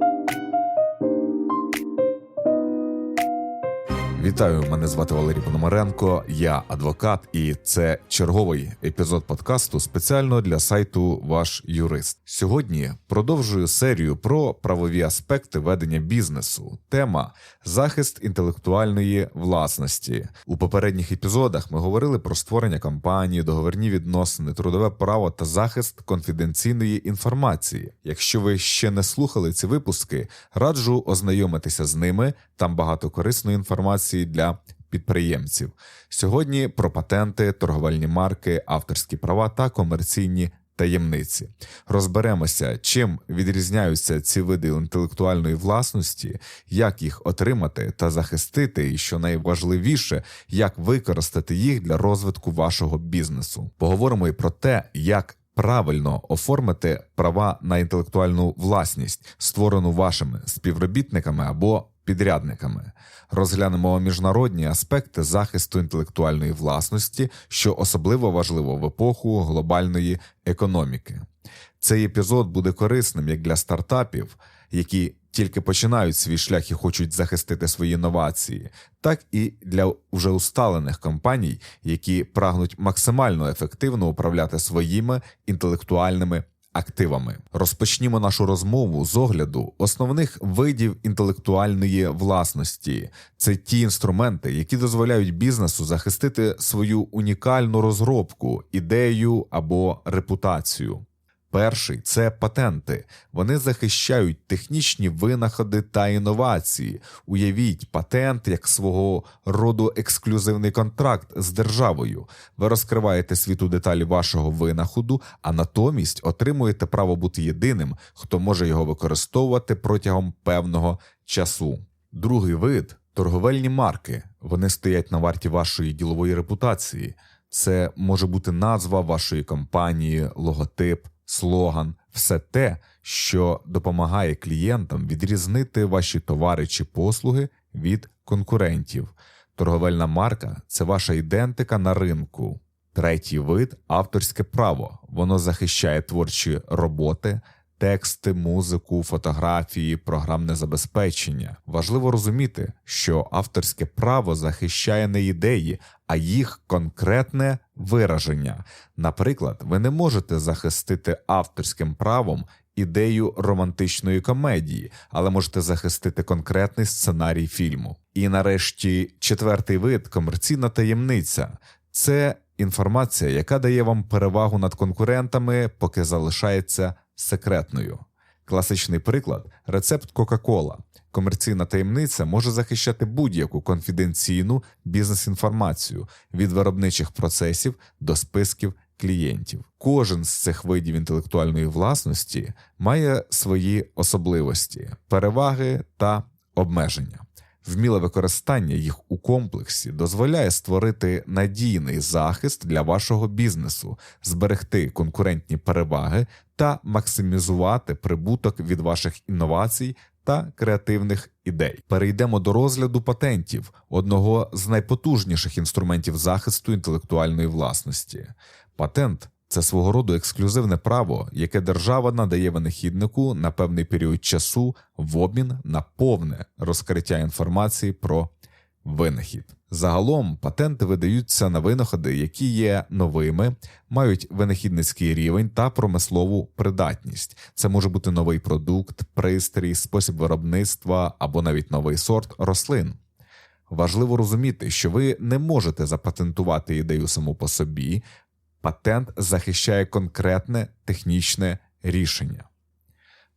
Thank you. Вітаю, мене звати Валерій Пономаренко, я адвокат, і це черговий епізод подкасту спеціально для сайту Ваш юрист. Сьогодні продовжую серію про правові аспекти ведення бізнесу. Тема захист інтелектуальної власності. У попередніх епізодах ми говорили про створення компанії, договірні відносини, трудове право та захист конфіденційної інформації. Якщо ви ще не слухали ці випуски, раджу ознайомитися з ними. Там багато корисної інформації для підприємців. Сьогодні про патенти, торговельні марки, авторські права та комерційні таємниці. Розберемося, чим відрізняються ці види інтелектуальної власності, як їх отримати та захистити, і що найважливіше, як використати їх для розвитку вашого бізнесу. Поговоримо і про те, як Правильно оформити права на інтелектуальну власність, створену вашими співробітниками або підрядниками. Розглянемо міжнародні аспекти захисту інтелектуальної власності, що особливо важливо в епоху глобальної економіки. Цей епізод буде корисним як для стартапів, які тільки починають свій шлях і хочуть захистити свої інновації, так і для вже усталених компаній, які прагнуть максимально ефективно управляти своїми інтелектуальними активами. Розпочнімо нашу розмову з огляду основних видів інтелектуальної власності. Це ті інструменти, які дозволяють бізнесу захистити свою унікальну розробку, ідею або репутацію. Перший це патенти. Вони захищають технічні винаходи та інновації. Уявіть патент як свого роду ексклюзивний контракт з державою. Ви розкриваєте світу деталі вашого винаходу, а натомість отримуєте право бути єдиним, хто може його використовувати протягом певного часу. Другий вид торговельні марки. Вони стоять на варті вашої ділової репутації. Це може бути назва вашої компанії, логотип слоган, все те, що допомагає клієнтам відрізнити ваші товари чи послуги від конкурентів. Торговельна марка це ваша ідентика на ринку. Третій вид авторське право. Воно захищає творчі роботи, тексти, музику, фотографії, програмне забезпечення. Важливо розуміти, що авторське право захищає не ідеї, а їх конкретне вираження. Наприклад, ви не можете захистити авторським правом. Ідею романтичної комедії, але можете захистити конкретний сценарій фільму. І нарешті четвертий вид комерційна таємниця це інформація, яка дає вам перевагу над конкурентами, поки залишається секретною. Класичний приклад рецепт Кока-Кола. Комерційна таємниця може захищати будь-яку конфіденційну бізнес-інформацію від виробничих процесів до списків клієнтів. Кожен з цих видів інтелектуальної власності має свої особливості, переваги та обмеження. Вміле використання їх у комплексі дозволяє створити надійний захист для вашого бізнесу, зберегти конкурентні переваги та максимізувати прибуток від ваших інновацій та креативних ідей. Перейдемо до розгляду патентів, одного з найпотужніших інструментів захисту інтелектуальної власності. Патент це свого роду ексклюзивне право, яке держава надає винахіднику на певний період часу в обмін на повне розкриття інформації про винахід. Загалом патенти видаються на винаходи, які є новими, мають винахідницький рівень та промислову придатність. Це може бути новий продукт, пристрій, спосіб виробництва або навіть новий сорт рослин. Важливо розуміти, що ви не можете запатентувати ідею саму по собі, патент захищає конкретне технічне рішення.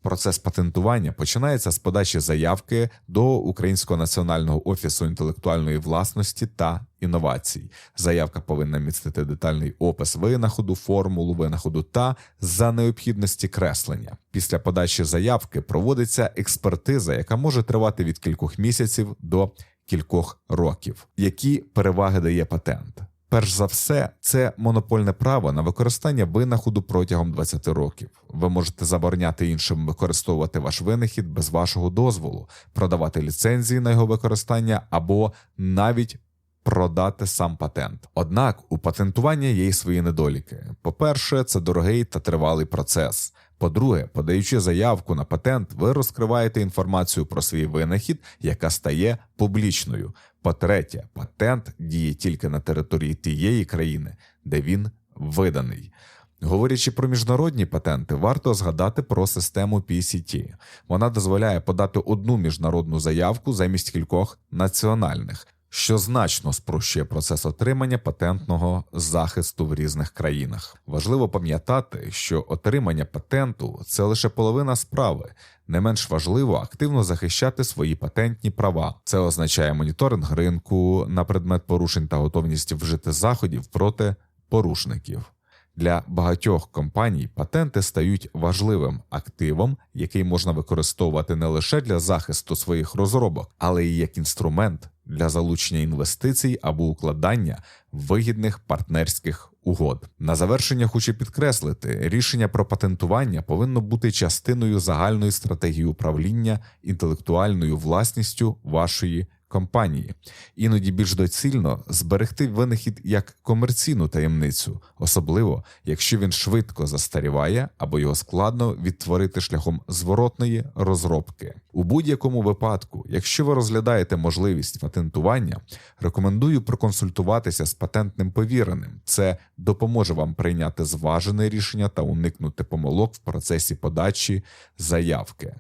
Процес патентування починається з подачі заявки до Українського національного офісу інтелектуальної власності та інновацій. Заявка повинна містити детальний опис винаходу, формулу винаходу та за необхідності креслення. Після подачі заявки проводиться експертиза, яка може тривати від кількох місяців до кількох років. Які переваги дає патент? Перш за все, це монопольне право на використання винаходу протягом 20 років. Ви можете забороняти іншим використовувати ваш винахід без вашого дозволу, продавати ліцензії на його використання або навіть продати сам патент. Однак у патентування є й свої недоліки. По-перше, це дорогий та тривалий процес. По-друге, подаючи заявку на патент, ви розкриваєте інформацію про свій винахід, яка стає публічною. По-третє, патент діє тільки на території тієї країни, де він виданий. Говорячи про міжнародні патенти, варто згадати про систему PCT. Вона дозволяє подати одну міжнародну заявку замість кількох національних, що значно спрощує процес отримання патентного захисту в різних країнах. Важливо пам'ятати, що отримання патенту це лише половина справи. Не менш важливо активно захищати свої патентні права. Це означає моніторинг ринку на предмет порушень та готовність вжити заходів проти порушників. Для багатьох компаній патенти стають важливим активом, який можна використовувати не лише для захисту своїх розробок, але й як інструмент для залучення інвестицій або укладання вигідних партнерських угод. На завершення хочу підкреслити, рішення про патентування повинно бути частиною загальної стратегії управління інтелектуальною власністю вашої компанії. Іноді більш доцільно зберегти винахід як комерційну таємницю, особливо якщо він швидко застаріває або його складно відтворити шляхом зворотної розробки. У будь-якому випадку, якщо ви розглядаєте можливість патентування, рекомендую проконсультуватися з патентним повіреним. Це допоможе вам прийняти зважене рішення та уникнути помилок в процесі подачі заявки.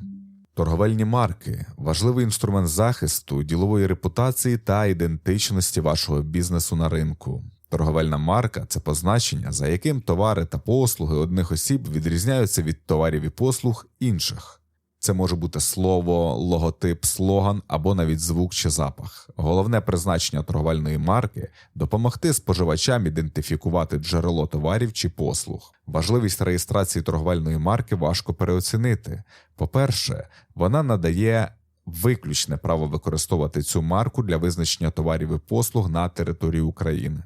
Торговельні марки важливий інструмент захисту ділової репутації та ідентичності вашого бізнесу на ринку. Торговельна марка це позначення, за яким товари та послуги одних осіб відрізняються від товарів і послуг інших. Це може бути слово, логотип, слоган або навіть звук чи запах. Головне призначення торговельної марки допомогти споживачам ідентифікувати джерело товарів чи послуг. Важливість реєстрації торговельної марки важко переоцінити. По-перше, вона надає виключне право використовувати цю марку для визначення товарів і послуг на території України.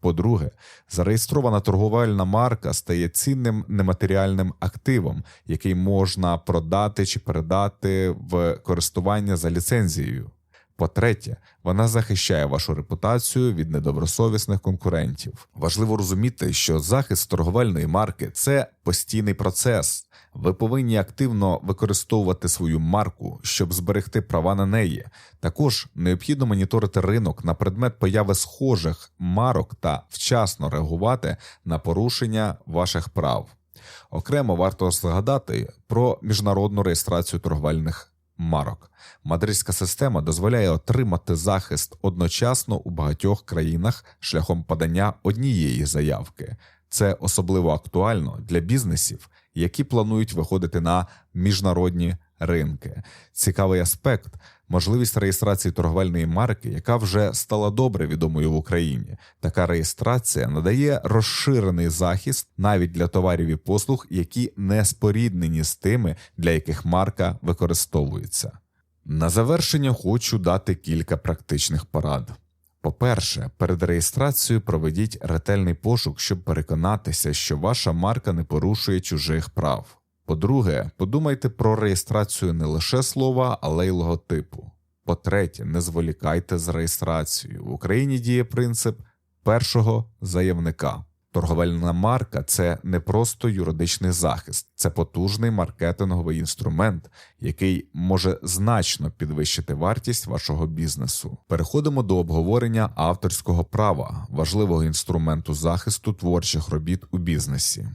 По-друге, зареєстрована торговельна марка стає цінним нематеріальним активом, який можна продати чи передати в користування за ліцензією. По-третє, вона захищає вашу репутацію від недобросовісних конкурентів. Важливо розуміти, що захист торговельної марки це постійний процес. Ви повинні активно використовувати свою марку, щоб зберегти права на неї. Також необхідно моніторити ринок на предмет появи схожих марок та вчасно реагувати на порушення ваших прав. Окремо варто згадати про міжнародну реєстрацію торговельних марок. Мадридська система дозволяє отримати захист одночасно у багатьох країнах шляхом подання однієї заявки. Це особливо актуально для бізнесів, які планують виходити на міжнародні ринки. Цікавий аспект можливість реєстрації торговельної марки, яка вже стала добре відомою в Україні. Така реєстрація надає розширений захист навіть для товарів і послуг, які не споріднені з тими, для яких марка використовується. На завершення хочу дати кілька практичних порад. По-перше, перед реєстрацією проведіть ретельний пошук, щоб переконатися, що ваша марка не порушує чужих прав. По-друге, подумайте про реєстрацію не лише слова, але й логотипу. По-третє, не зволікайте з реєстрацією. В Україні діє принцип першого заявника. Торговельна марка це не просто юридичний захист, це потужний маркетинговий інструмент, який може значно підвищити вартість вашого бізнесу. Переходимо до обговорення авторського права, важливого інструменту захисту творчих робіт у бізнесі.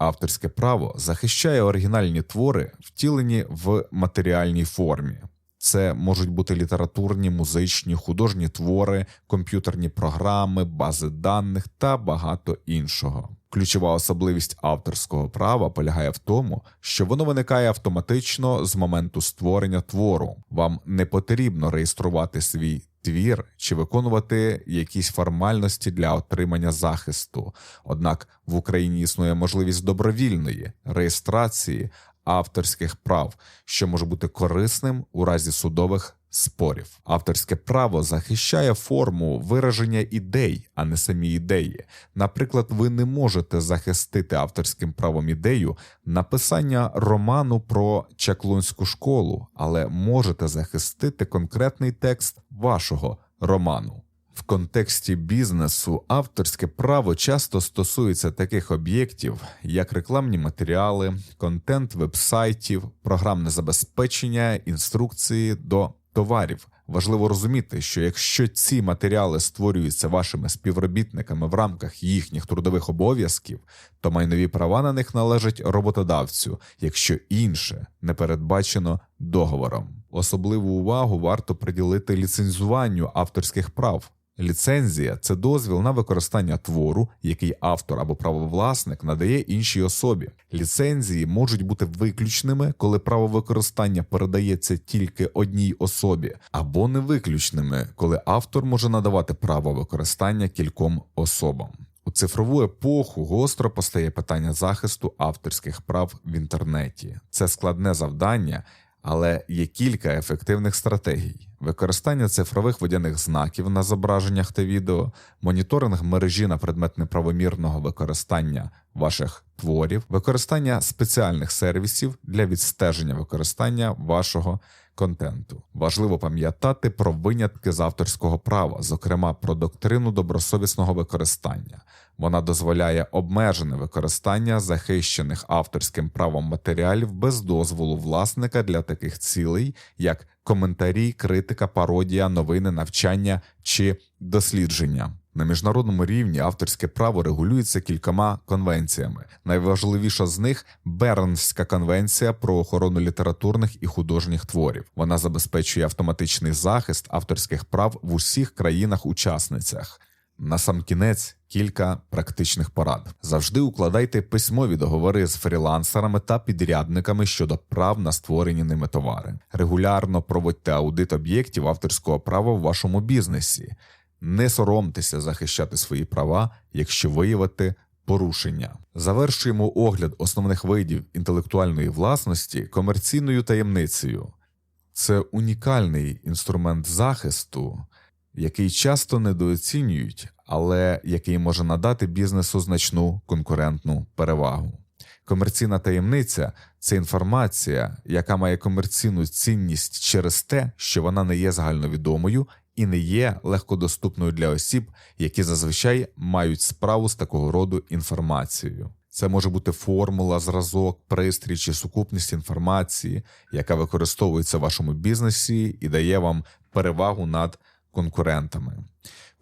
Авторське право захищає оригінальні твори, втілені в матеріальній формі. Це можуть бути літературні, музичні, художні твори, комп'ютерні програми, бази даних та багато іншого. Ключова особливість авторського права полягає в тому, що воно виникає автоматично з моменту створення твору. Вам не потрібно реєструвати свій твір чи виконувати якісь формальності для отримання захисту. Однак в Україні існує можливість добровільної реєстрації авторських прав, що може бути корисним у разі судових спорів. Авторське право захищає форму вираження ідей, а не самі ідеї. Наприклад, ви не можете захистити авторським правом ідею написання роману про чаклунську школу, але можете захистити конкретний текст вашого роману. В контексті бізнесу авторське право часто стосується таких об'єктів, як рекламні матеріали, контент вебсайтів, програмне забезпечення, інструкції до товарів. Важливо розуміти, що якщо ці матеріали створюються вашими співробітниками в рамках їхніх трудових обов'язків, то майнові права на них належать роботодавцю, якщо інше не передбачено договором. Особливу увагу варто приділити ліцензуванню авторських прав. Ліцензія це дозвіл на використання твору, який автор або правовласник надає іншій особі. Ліцензії можуть бути виключними, коли право використання передається тільки одній особі, або невиключними, коли автор може надавати право використання кільком особам. У цифрову епоху гостро постає питання захисту авторських прав в інтернеті. Це складне завдання, але є кілька ефективних стратегій: використання цифрових водяних знаків на зображеннях та відео, моніторинг мережі на предмет неправомірного використання ваших творів, використання спеціальних сервісів для відстеження використання вашого контенту. Важливо пам'ятати про винятки з авторського права, зокрема про доктрину добросовісного використання. Вона дозволяє обмежене використання захищених авторським правом матеріалів без дозволу власника для таких цілей, як коментарі, критика, пародія, новини, навчання чи дослідження. На міжнародному рівні авторське право регулюється кількома конвенціями. Найважливіша з них Бернська конвенція про охорону літературних і художніх творів. Вона забезпечує автоматичний захист авторських прав в усіх країнах-учасницях. Насамкінець кілька практичних порад. Завжди укладайте письмові договори з фрілансерами та підрядниками щодо прав на створені ними товари. Регулярно проводьте аудит об'єктів авторського права в вашому бізнесі. Не соромтеся захищати свої права, якщо виявити порушення. Завершуємо огляд основних видів інтелектуальної власності комерційною таємницею. Це унікальний інструмент захисту, який часто недооцінюють, але який може надати бізнесу значну конкурентну перевагу. Комерційна таємниця це інформація, яка має комерційну цінність через те, що вона не є загальновідомою і не є легкодоступною для осіб, які зазвичай мають справу з такого роду інформацією. Це може бути формула, зразок, пристрій чи сукупність інформації, яка використовується в вашому бізнесі і дає вам перевагу над конкурентами.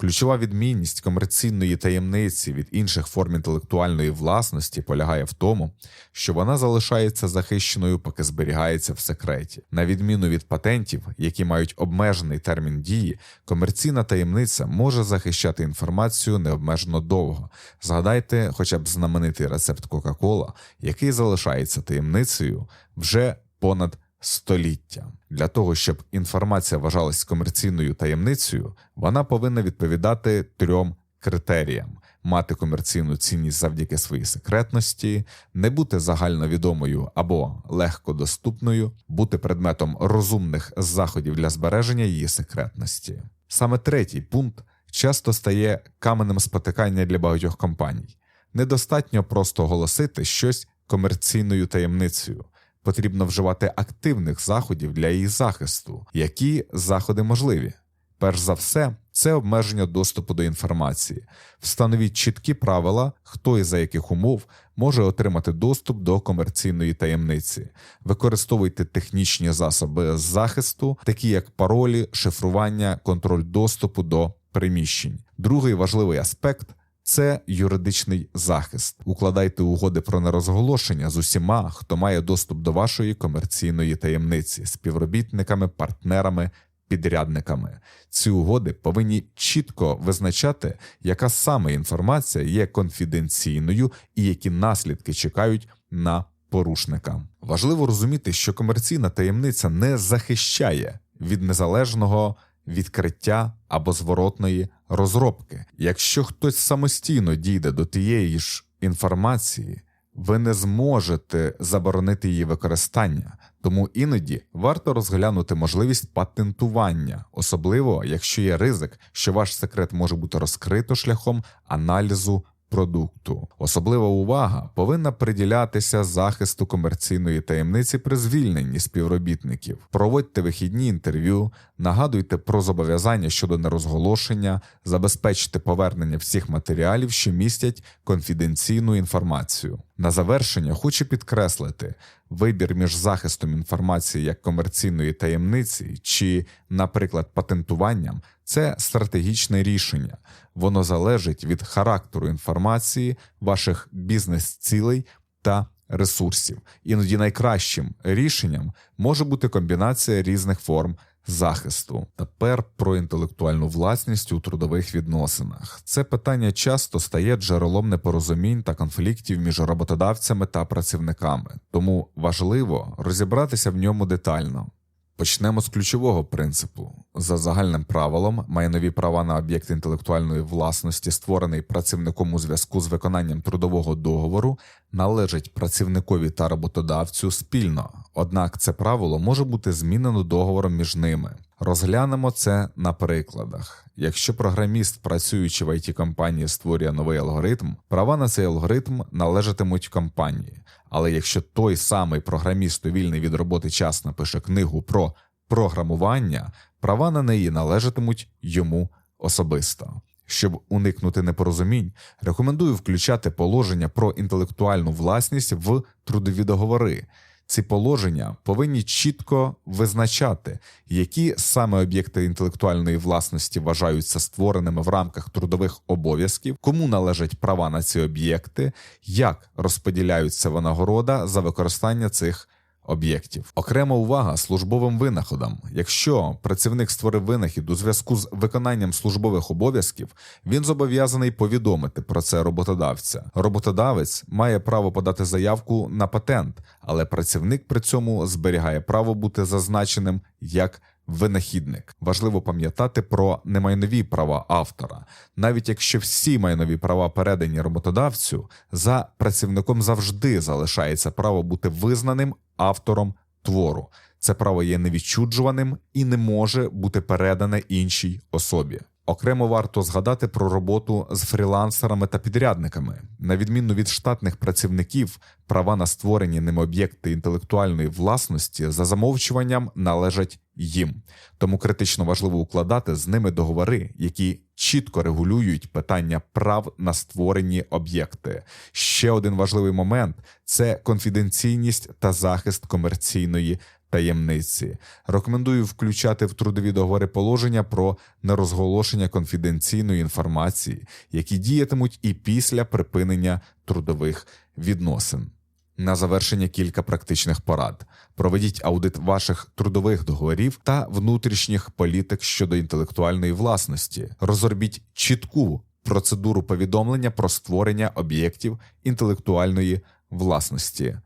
Ключова відмінність комерційної таємниці від інших форм інтелектуальної власності полягає в тому, що вона залишається захищеною, поки зберігається в секреті. На відміну від патентів, які мають обмежений термін дії, комерційна таємниця може захищати інформацію необмежено довго. Згадайте, хоча б знаменитий рецепт Кока-Кола, який залишається таємницею вже понад століття. Для того, щоб інформація вважалась комерційною таємницею, вона повинна відповідати трьом критеріям: мати комерційну цінність завдяки своїй секретності, не бути загальновідомою або легкодоступною, бути предметом розумних заходів для збереження її секретності. Саме третій пункт часто стає каменем спотикання для багатьох компаній. Недостатньо просто оголосити щось комерційною таємницею потрібно вживати активних заходів для її захисту. Які заходи можливі? Перш за все, це обмеження доступу до інформації. Встановіть чіткі правила, хто і за яких умов може отримати доступ до комерційної таємниці. Використовуйте технічні засоби захисту, такі як паролі, шифрування, контроль доступу до приміщень. Другий важливий аспект це юридичний захист. Укладайте угоди про нерозголошення з усіма, хто має доступ до вашої комерційної таємниці, співробітниками, партнерами, підрядниками. Ці угоди повинні чітко визначати, яка саме інформація є конфіденційною і які наслідки чекають на порушника. Важливо розуміти, що комерційна таємниця не захищає від незалежного відкриття або зворотної розробки. Якщо хтось самостійно дійде до тієї ж інформації, ви не зможете заборонити її використання, тому іноді варто розглянути можливість патентування, особливо якщо є ризик, що ваш секрет може бути розкрито шляхом аналізу продукту. Особлива увага повинна приділятися захисту комерційної таємниці при звільненні співробітників. Проводьте вихідні інтерв'ю, нагадуйте про зобов'язання щодо нерозголошення, забезпечте повернення всіх матеріалів, що містять конфіденційну інформацію. На завершення хочу підкреслити вибір між захистом інформації як комерційної таємниці чи, наприклад, патентуванням це стратегічне рішення. Воно залежить від характеру інформації, ваших бізнес-цілей та ресурсів. Іноді найкращим рішенням може бути комбінація різних форм захисту. Тепер про інтелектуальну власність у трудових відносинах. Це питання часто стає джерелом непорозумінь та конфліктів між роботодавцями та працівниками, тому важливо розібратися в ньому детально. Почнемо з ключового принципу. За загальним правилом, майнові права на об'єкт інтелектуальної власності, створений працівником у зв'язку з виконанням трудового договору, належать працівникові та роботодавцю спільно, однак це правило може бути змінено договором між ними. Розглянемо це на прикладах. Якщо програміст, працюючи в it компанії, створює новий алгоритм, права на цей алгоритм належатимуть компанії. Але якщо той самий програміст у вільний від роботи час напише книгу про програмування, права на неї належатимуть йому особисто. Щоб уникнути непорозумінь, рекомендую включати положення про інтелектуальну власність в трудові договори. Ці положення повинні чітко визначати, які саме об'єкти інтелектуальної власності вважаються створеними в рамках трудових обов'язків, кому належать права на ці об'єкти, як розподіляються винагорода за використання цих об'єктів. Окрема увага службовим винаходам. Якщо працівник створив винахід у зв'язку з виконанням службових обов'язків, він зобов'язаний повідомити про це роботодавця. Роботодавець має право подати заявку на патент, але працівник при цьому зберігає право бути зазначеним як винахідник. Важливо пам'ятати про немайнові права автора, навіть якщо всі майнові права передані роботодавцю, за працівником завжди залишається право бути визнаним автором твору. Це право є невідчуджуваним і не може бути передане іншій особі. Окремо варто згадати про роботу з фрілансерами та підрядниками. На відміну від штатних працівників, права на створені ними об'єкти інтелектуальної власності за замовчуванням належать їм, тому критично важливо укладати з ними договори, які чітко регулюють питання прав на створені об'єкти. Ще один важливий момент це конфіденційність та захист комерційної таємниці. Рекомендую включати в трудові договори положення про нерозголошення конфіденційної інформації, які діятимуть і після припинення трудових відносин. На завершення кілька практичних порад. Проведіть аудит ваших трудових договорів та внутрішніх політик щодо інтелектуальної власності. Розробіть чітку процедуру повідомлення про створення об'єктів інтелектуальної власності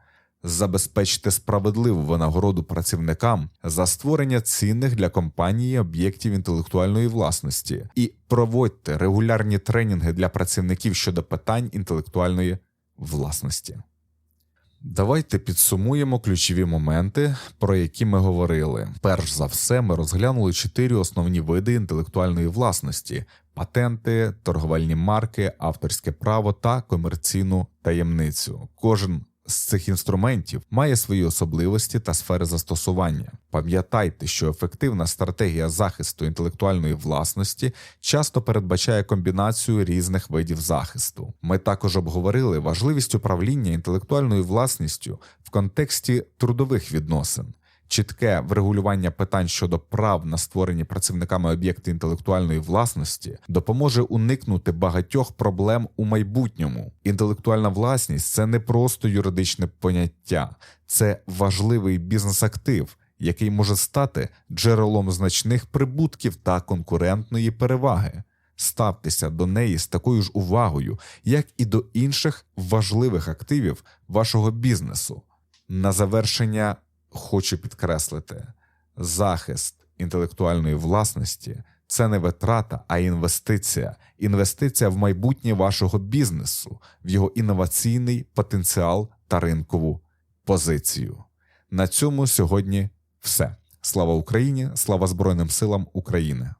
забезпечте справедливу винагороду працівникам за створення цінних для компанії об'єктів інтелектуальної власності і проводьте регулярні тренінги для працівників щодо питань інтелектуальної власності. Давайте підсумуємо ключові моменти, про які ми говорили. Перш за все, ми розглянули чотири основні види інтелектуальної власності: патенти, торговельні марки, авторське право та комерційну таємницю. Кожен з цих інструментів має свої особливості та сфери застосування. Пам'ятайте, що ефективна стратегія захисту інтелектуальної власності часто передбачає комбінацію різних видів захисту. Ми також обговорили важливість управління інтелектуальною власністю в контексті трудових відносин чітке врегулювання питань щодо прав на створені працівниками об'єкти інтелектуальної власності допоможе уникнути багатьох проблем у майбутньому. Інтелектуальна власність це не просто юридичне поняття, це важливий бізнес-актив. Який може стати джерелом значних прибутків та конкурентної переваги, ставтеся до неї з такою ж увагою, як і до інших важливих активів вашого бізнесу. На завершення хочу підкреслити, захист інтелектуальної власності це не витрата, а інвестиція. Інвестиція в майбутнє вашого бізнесу, в його інноваційний потенціал та ринкову позицію. На цьому сьогодні все. Слава Україні! Слава Збройним силам України!